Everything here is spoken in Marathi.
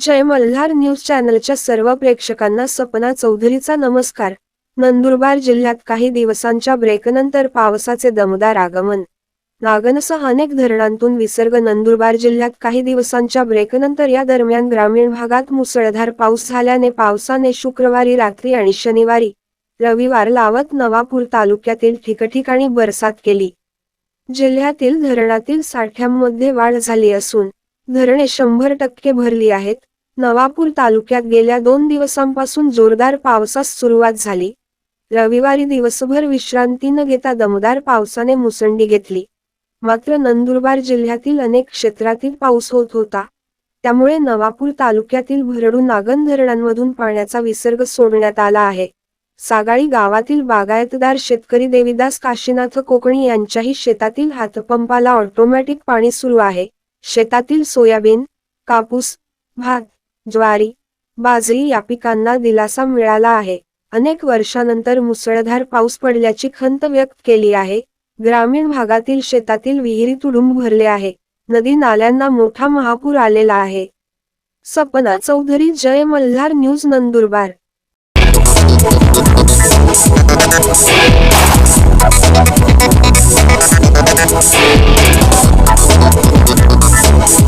जय मल्हार न्यूज चॅनलच्या सर्व प्रेक्षकांना सपना चौधरीचा नमस्कार. नंदुरबार जिल्ह्यात काही दिवसांच्या ब्रेकनंतर पावसाचे दमदार आगमन. नागनसह अनेक धरणांतून विसर्ग नंदुरबार जिल्ह्यात काही दिवसांच्या ब्रेकनंतर या दरम्यान ग्रामीण भागात मुसळधार पाऊस झाल्याने पावसाने शुक्रवारी रात्री आणि शनिवारी रविवार लावत नवापूर तालुक्यातील ठिकठिकाणी बरसात केली. जिल्ह्यातील धरणातील साठ्यांमध्ये वाढ झाली असून धरणे शंभर टक्के भरली आहेत. नवापूर तालुक्यात गेल्या दोन दिवसांपासून जोरदार पावसास सुरुवात झाली. रविवारी दिवसभर विश्रांती न घेता दमदार पावसाने मुसंडी घेतली. मात्र नंदुरबार जिल्ह्यातील अनेक क्षेत्रातील पाऊस होत होता. त्यामुळे नवापूर तालुक्यातील भरडू नागन धरणांमधून पाण्याचा विसर्ग सोडण्यात आला आहे. सागाळी गावातील बागायतदार शेतकरी देविदास काशीनाथ कोकणी यांच्याही शेतातील हातपंपाला ऑटोमॅटिक पाणी सुरू आहे. शेतातील सोयाबीन कापूस भात ज्वारी बाजरी या पिकांना दिलासा मिळाला आहे. अनेक वर्षानंतर मुसळधार पाऊस पडल्याची खंत व्यक्त केली आहे. ग्रामीण भागातील शेतातील विहिरी तुडुंब भरले आहे. नदी नाल्यांना मोठा महापूर आलेला आहे. सपना चौधरी जय मल्हार न्यूज नंदुरबार.